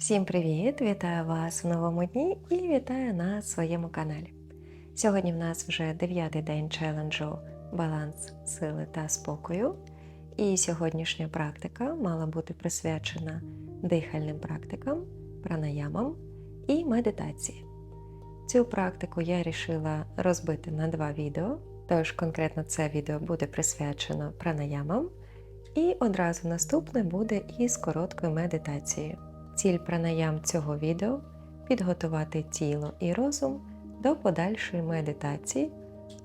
Всім привіт! Вітаю вас в новому дні і вітаю на своєму каналі. Сьогодні в нас вже дев'ятий день челенджу Баланс сили та спокою. І сьогоднішня практика мала бути присвячена дихальним практикам, пранаямам і медитації. Цю практику я вирішила розбити на два відео, тож конкретно це відео буде присвячено пранаямам, і одразу наступне буде із короткою медитацією. Ціль пранаям цього відео підготувати тіло і розум до подальшої медитації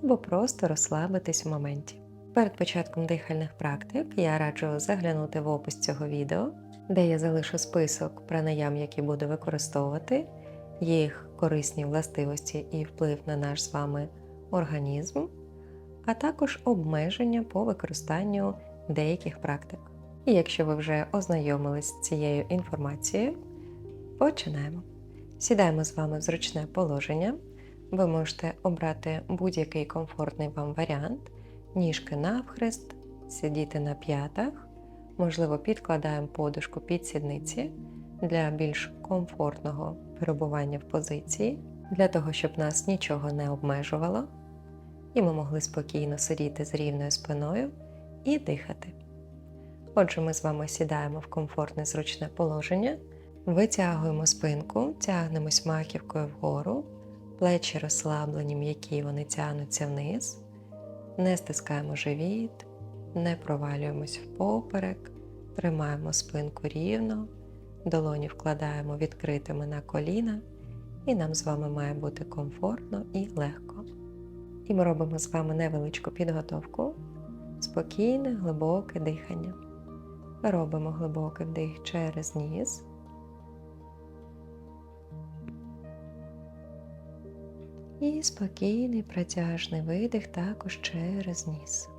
або просто розслабитись в моменті. Перед початком дихальних практик я раджу заглянути в опис цього відео, де я залишу список пранаям, які буду використовувати, їх корисні властивості і вплив на наш з вами організм, а також обмеження по використанню деяких практик. І якщо ви вже ознайомились з цією інформацією, починаємо. Сідаємо з вами в зручне положення. Ви можете обрати будь-який комфортний вам варіант, ніжки навхрест, сидіти на п'ятах, можливо, підкладаємо подушку під сідниці для більш комфортного перебування в позиції, для того, щоб нас нічого не обмежувало, і ми могли спокійно сидіти з рівною спиною і дихати. Отже, ми з вами сідаємо в комфортне зручне положення, витягуємо спинку, тягнемось маківкою вгору, плечі розслаблені, м'які вони тягнуться вниз, не стискаємо живіт, не провалюємось впоперек, тримаємо спинку рівно, долоні вкладаємо відкритими на коліна, і нам з вами має бути комфортно і легко. І ми робимо з вами невеличку підготовку, спокійне, глибоке дихання. Робимо глибокий вдих через ніс. І спокійний протяжний видих також через ніс.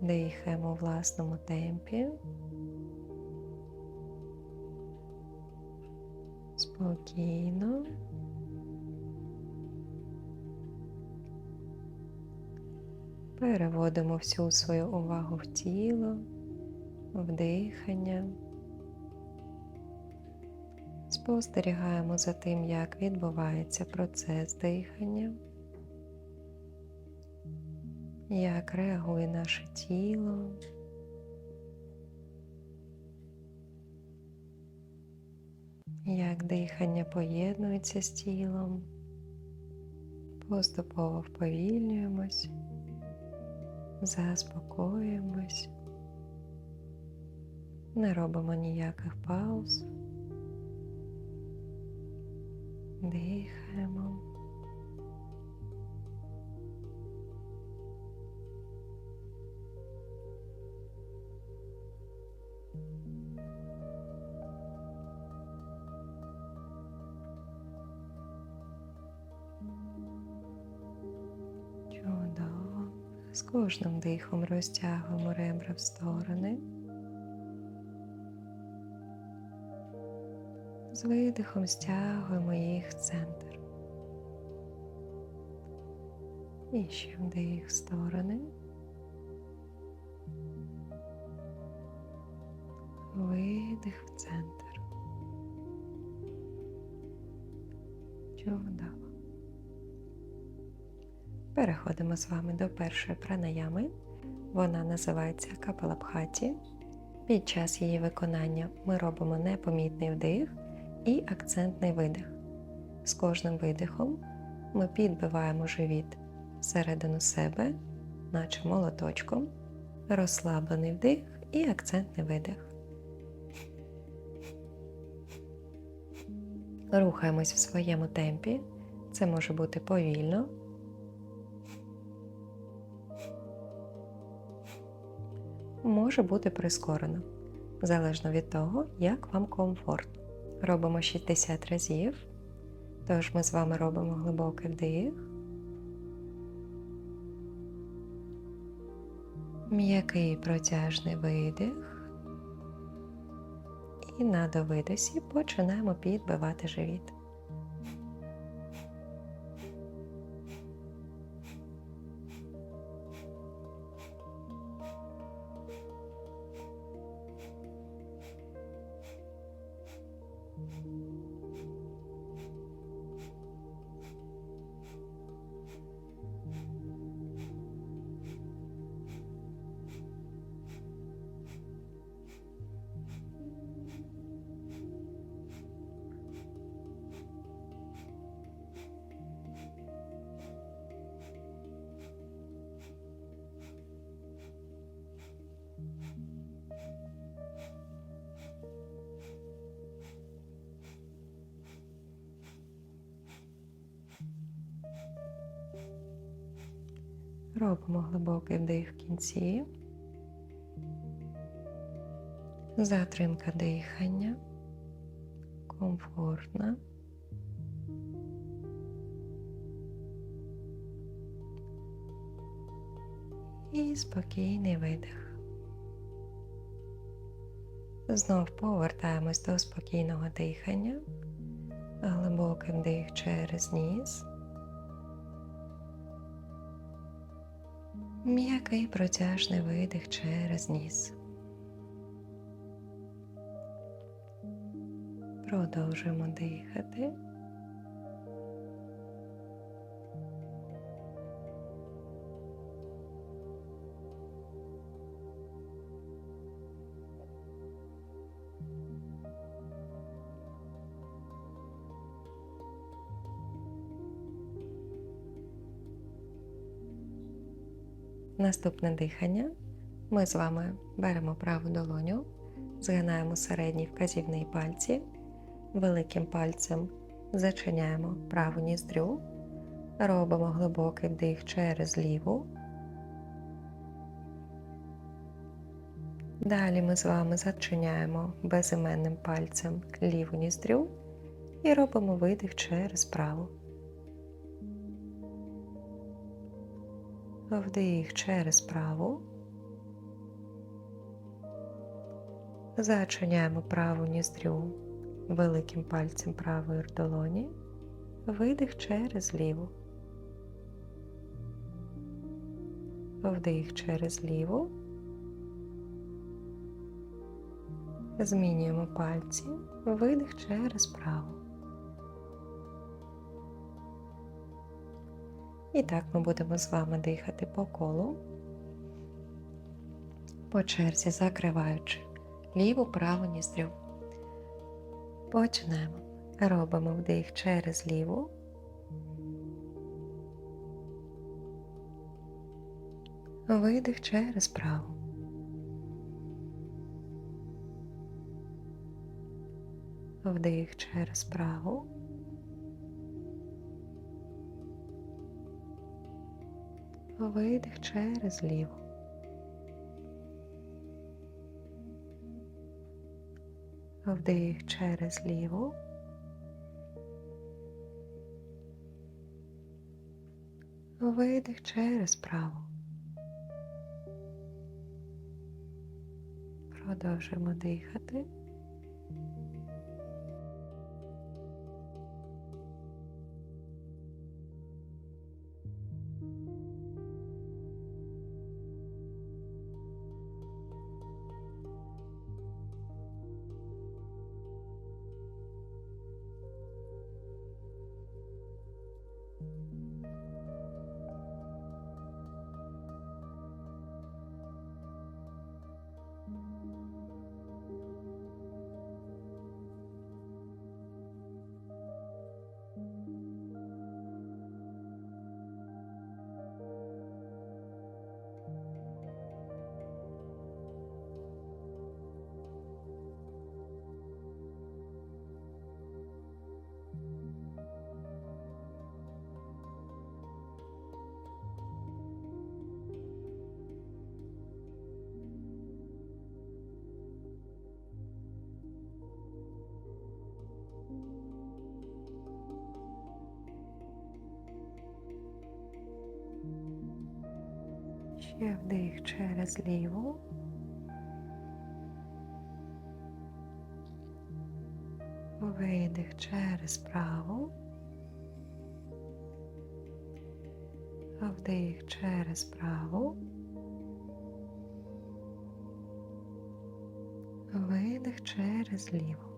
Дихаємо у власному темпі. Спокійно. Переводимо всю свою увагу в тіло, в дихання. Спостерігаємо за тим, як відбувається процес дихання, як реагує наше тіло. Як дихання поєднується з тілом, поступово вповільнюємось заспокоїмось, не робимо ніяких пауз, дихаємо. Чудово. З кожним дихом розтягуємо ребра в сторони. З видихом стягуємо їх в центр. І ще вдих в сторони. Видих в центр. Чудово. Переходимо з вами до першої пранаями. Вона називається капалабхаті. Під час її виконання ми робимо непомітний вдих і акцентний видих. З кожним видихом ми підбиваємо живіт всередину себе, наче молоточком, розслаблений вдих і акцентний видих. Рухаємось в своєму темпі. Це може бути повільно. Може бути прискорено, залежно від того, як вам комфортно. Робимо 60 разів, тож ми з вами робимо глибокий вдих, м'який протяжний видих, і на довидосі починаємо підбивати живіт. Робимо глибокий вдих в кінці. Затримка дихання. Комфортна. І спокійний видих. Знов повертаємось до спокійного дихання. Глибокий вдих через ніс. М'який протяжний видих через ніс. Продовжуємо дихати. Наступне дихання. Ми з вами беремо праву долоню, згинаємо середній вказівний пальці, великим пальцем зачиняємо праву ніздрю, робимо глибокий вдих через ліву. Далі ми з вами зачиняємо безіменним пальцем ліву ніздрю і робимо видих через праву. Вдих через праву. Зачиняємо праву ніздрю великим пальцем правої долоні. Видих через ліву. Вдих через ліву. Змінюємо пальці. Видих через праву. І так ми будемо з вами дихати по колу, по черзі закриваючи ліву праву ніздрю. Почнемо. Робимо вдих через ліву. Видих через праву. Вдих через праву. Видих через ліву. Вдих через ліву. Видих через праву. Продовжуємо дихати. Вдих через ліву. Видих через праву. Вдих через праву. Видих через ліву.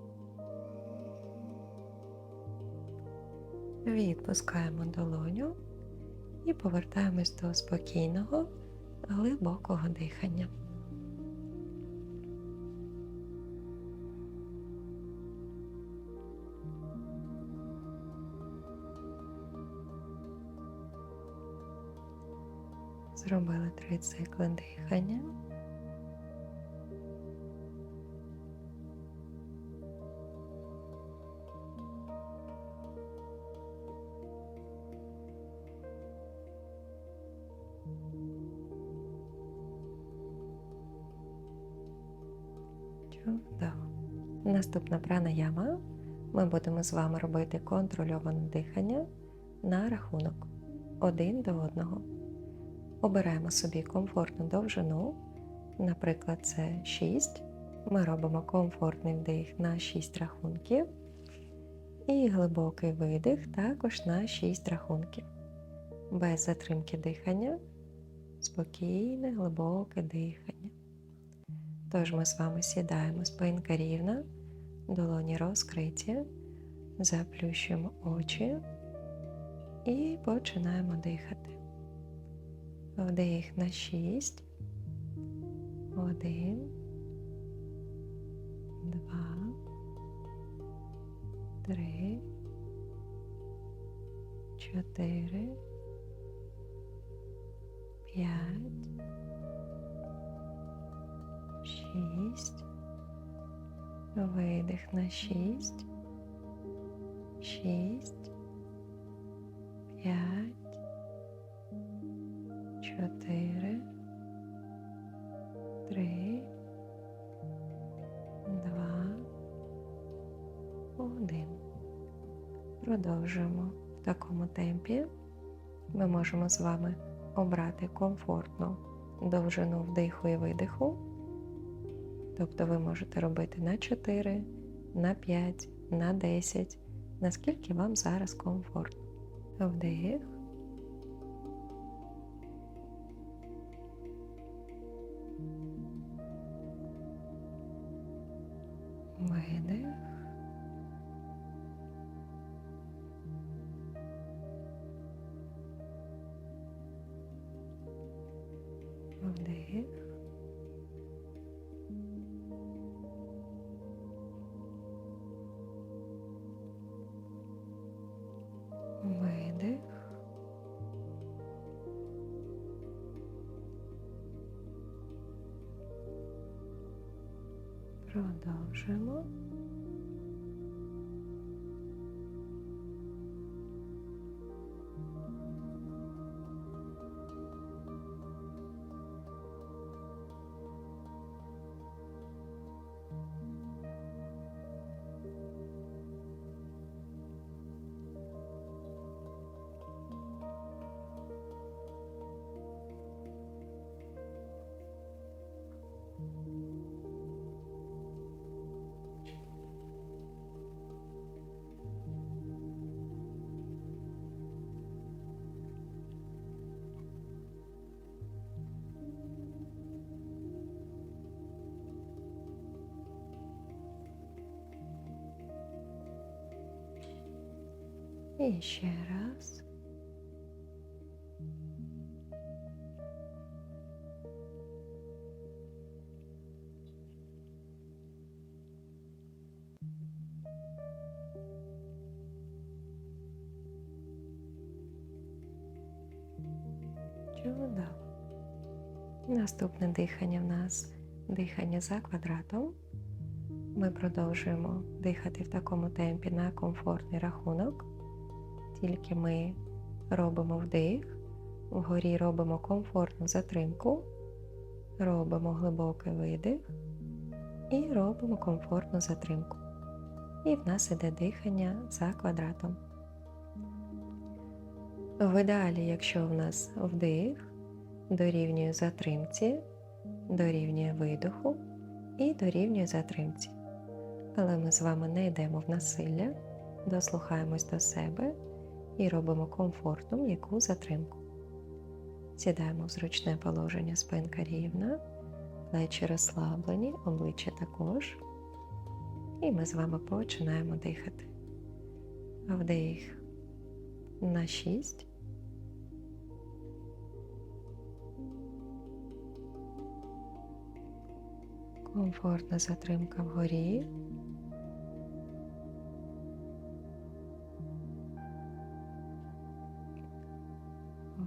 Відпускаємо долоню і повертаємось до спокійного, глибокого дихання. Зробили три цикли дихання. Чудово. Наступна пранаяма. Ми будемо з вами робити контрольоване дихання на рахунок один до одного. Обираємо собі комфортну довжину, наприклад, це 6. Ми робимо комфортний вдих на 6 рахунків. І глибокий видих також на 6 рахунків. Без затримки дихання, спокійне, глибоке дихання. Тож ми з вами сідаємо спинка рівна, долоні розкриті, заплющуємо очі і починаємо дихати. Вдих на шість. Один, два, три, чотири, п'ять, шість. Видих на шість, шість, п'ять чотири, три, два, один. Продовжуємо в такому темпі. Ми можемо з вами обрати комфортну довжину вдиху і видиху. Тобто ви можете робити на 4, на 5, на 10, наскільки вам зараз комфортно. Вдих. Видих. Вдих. Продовжуємо. І ще раз. Чудово. Наступне дихання в нас дихання за квадратом. Ми продовжуємо дихати в такому темпі на комфортний рахунок. Тільки ми робимо вдих, вгорі робимо комфортну затримку, робимо глибокий видих і робимо комфортну затримку. І в нас іде дихання за квадратом. В ідеалі, якщо в нас вдих дорівнює затримці, дорівнює видоху і дорівнює затримці. Але ми з вами не йдемо в насилля, дослухаємось до себе і робимо комфортну м'яку затримку. Сідаємо в зручне положення спинка рівна, плечі розслаблені, обличчя також. І ми з вами починаємо дихати. Вдих на 6. Комфортна затримка вгорі.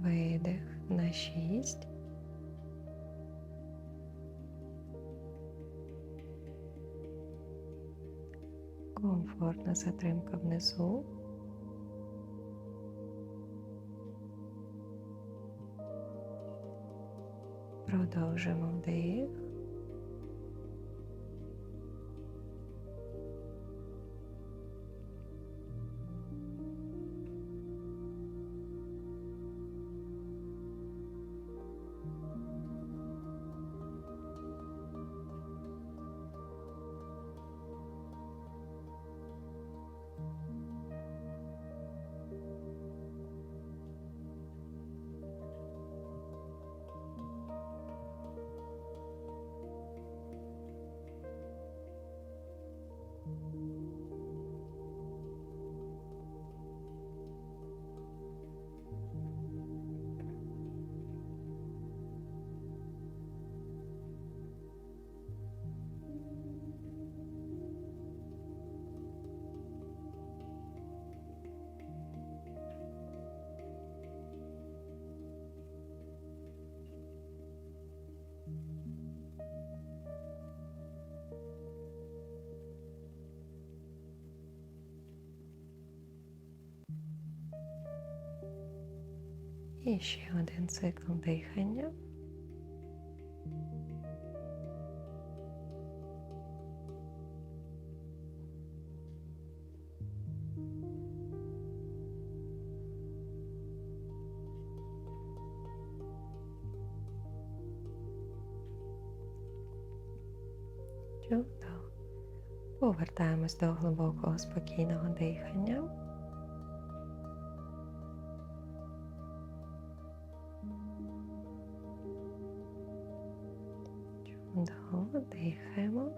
Видих на 6. Комфортна затримка внизу. Продовжимо вдих. І ще один цикл дихання. Повертаємось до глибокого спокійного дихання. Чудово, дихаємо.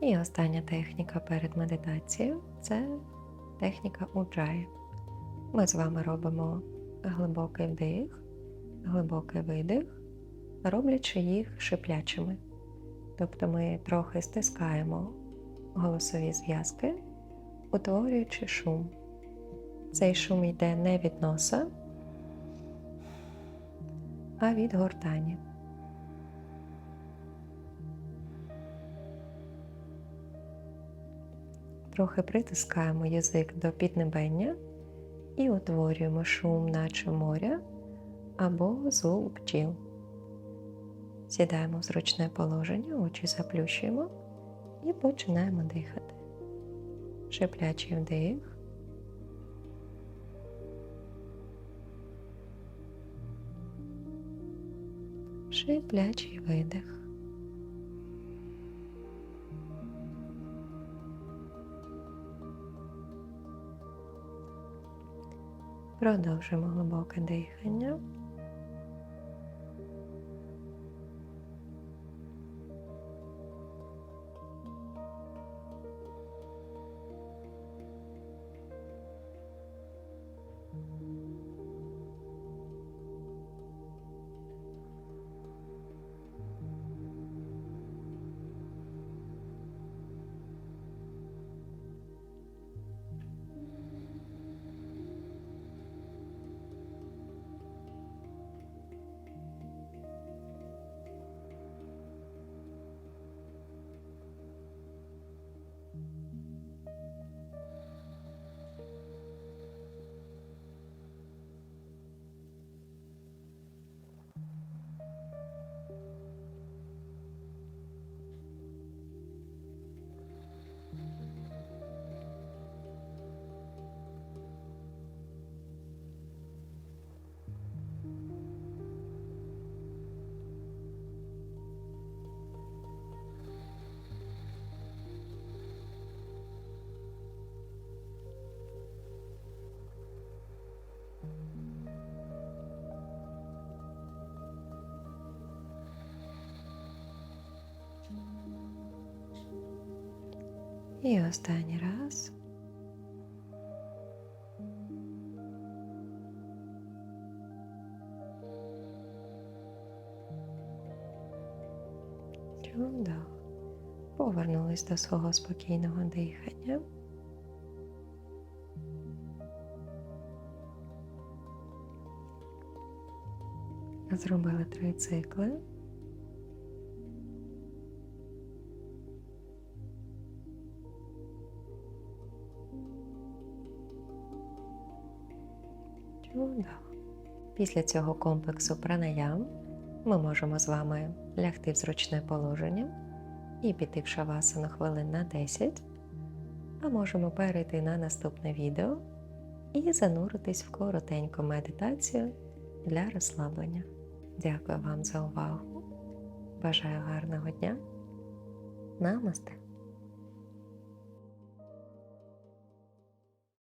І остання техніка перед медитацією це техніка уджаї. Ми з вами робимо глибокий вдих, глибокий видих, роблячи їх шиплячими. Тобто ми трохи стискаємо голосові зв'язки, утворюючи шум. Цей шум йде не від носа, а від гортані. Трохи притискаємо язик до піднебення і утворюємо шум, наче моря або звук бджіл. Сідаємо в зручне положення, очі заплющуємо і починаємо дихати. Шиплячий вдих. Шиплячий видих. Продовжуємо глибоке дихання. І останній раз. Чудово. Повернулись до свого спокійного дихання. Зробили три цикли. Чудово. Після цього комплексу пранаям ми можемо з вами лягти в зручне положення і піти в шавасану хвилин на 10, а можемо перейти на наступне відео і зануритись в коротеньку медитацію для розслаблення. Дякую вам за увагу. Бажаю гарного дня. Намасте!